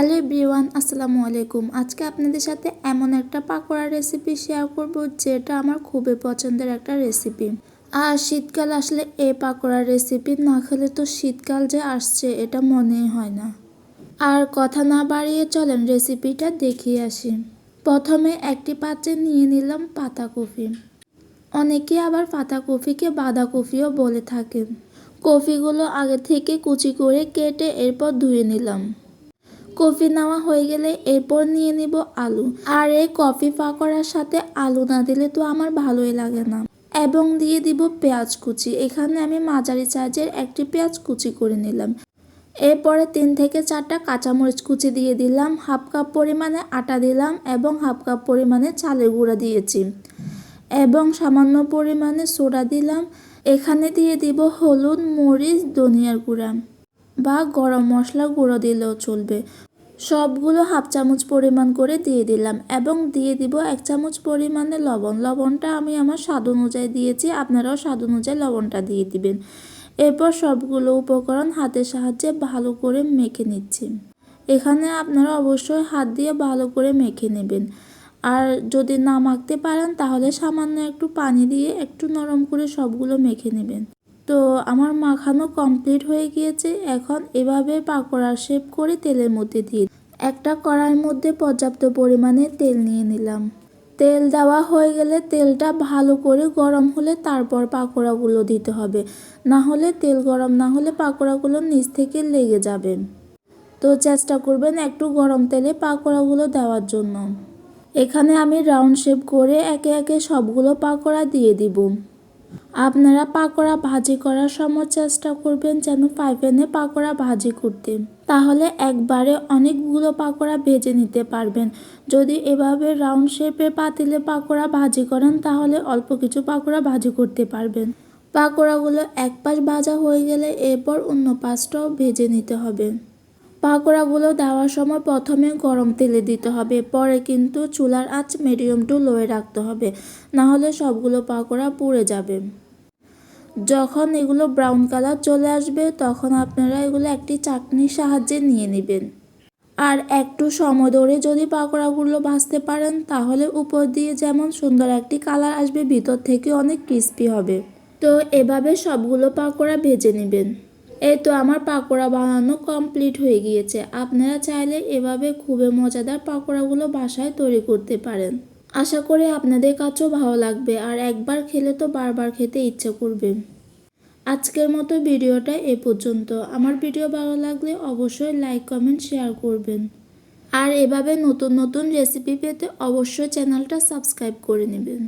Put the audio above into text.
Hello everyone, আসসালামু আলাইকুম। আজকে আপনাদের সাথে এমন একটা পাকোড়া রেসিপি শেয়ার করব, যেটা আমার খুবই পছন্দের একটা রেসিপি আর শীতকাল আসলে এই পাকোড়ার রেসিপি না খেলে তো শীতকাল যে আসছে, এটা মনেই হয় না। আর কথা না বাড়িয়ে চলেন রেসিপিটা দেখিয়ে আসি। প্রথমে একটি পাত্রে নিয়ে নিলাম পাতাকপি। অনেকে আবার পাতাকপিকে বাঁধাকপিও বলে থাকেন। কফিগুলো আগে থেকে কুচি করে কেটে এরপর ধুয়ে নিলাম। কফি নেওয়া হয়ে গেলে এরপর নিয়ে নিব আলু। আর এই কফি পাকোড়ার সাথে আলু না দিলে তো আমার ভালোই লাগে না। এবং দিয়ে দিব পেঁয়াজ কুচি। এখানে আমি মাঝারি সাইজের একটি পেঁয়াজ কুচি করে নিলাম। এরপরে তিন থেকে চারটা কাঁচামরিচ কুচি দিয়ে দিলাম, হাফ কাপ পরিমাণে আটা দিলাম এবং হাফ কাপ পরিমাণে চালের গুঁড়া দিয়েছি। এবং সামান্য পরিমাণে সোডা দিলাম। এখানে দিয়ে দিব হলুদ, মরিচ, ধনিয়ার গুঁড়া বা গরম মশলা গুঁড়ো দিলেও চলবে। সবগুলো হাফ চামচ পরিমাণ করে দিয়ে দিলাম এবং দিয়ে দিব এক চামচ পরিমাণে লবণ। লবণটা আমি আমার স্বাদ অনুযায়ী দিয়েছি, আপনারাও স্বাদ অনুযায়ী লবণটা দিয়ে দিবেন। এরপর সবগুলো উপকরণ হাতের সাহায্যে ভালো করে মেখে নিচ্ছি। এখানে আপনারা অবশ্যই হাত দিয়ে ভালো করে মেখে নেবেন। আর যদি না মাখতে পারেন, তাহলে সামান্য একটু পানি দিয়ে একটু নরম করে সবগুলো মেখে নেবেন। তো আমার মাখানো কমপ্লিট হয়ে গিয়েছে। এখন এভাবে পাকোড়া শেপ করে তেলের মধ্যে দিয়ে একটা কড়াইয়ের মধ্যে পর্যাপ্ত পরিমাণে তেল নিয়ে নিলাম। তেল দেওয়া হয়ে গেলে তেলটা ভালো করে গরম হলে তারপর পাকোড়াগুলো দিতে হবে। না হলে তেল গরম না হলে পাকোড়াগুলো নিচ থেকে লেগে যাবে। তো চেষ্টা করবেন একটু গরম তেলে পাকোড়াগুলো দেওয়ার জন্য। এখানে আমি রাউন্ড শেপ করে একে একে সবগুলো পাকোড়া দিয়ে দিব। আপনারা পাকোড়া ভাজি করার সময় চেষ্টা করবেন যেন পাইপেনে পাকোড়া ভাজি করতে। তাহলে একবারে অনেকগুলো পাকোড়া ভেজে নিতে পারবেন। যদি এভাবে রাউন্ড শেপে পাতিলে পাকোড়া ভাজি করেন, তাহলে অল্প কিছু পাকোড়া ভাজি করতে পারবেন। পাকোড়াগুলো এক পাশ ভাজা হয়ে গেলে এরপর অন্য পাশটাও ভেজে নিতে হবে। পাকোড়াগুলো দেওয়ার সময় প্রথমে গরম তেলে দিতে হবে, পরে কিন্তু চুলার আঁচ মিডিয়াম টু লোয়ে রাখতে হবে না হলে সবগুলো পাকোড়া পুড়ে যাবে। যখন এগুলো ব্রাউন কালার চলে আসবে, তখন আপনারা এগুলো একটি চাটনির সাহায্যে নিয়ে নেবেন। আর একটু সময় ধরে যদি পাকোড়াগুলো ভাজতে পারেন, তাহলে উপর দিয়ে যেমন সুন্দর একটি কালার আসবে, ভিতর থেকে অনেক ক্রিস্পি হবে। তো এভাবে সবগুলো পাকোড়া ভেজে নেবেন। এই তো আমার পাকোড়া বানানো কমপ্লিট হয়ে গিয়েছে। আপনারা চাইলে এভাবে খুবই মজাদার পাকোড়াগুলো বাসায় তৈরি করতে পারেন। আশা করি আপনাদের কাছেও ভালো লাগবে আর একবার খেলে তো বারবার খেতে ইচ্ছে করবে। আজকের মতো ভিডিওটা এ পর্যন্ত। আমার ভিডিও ভালো লাগলে অবশ্যই লাইক কমেন্ট শেয়ার করবেন। আর এভাবে নতুন নতুন রেসিপি পেতে অবশ্যই চ্যানেলটা সাবস্ক্রাইব করে নেবেন।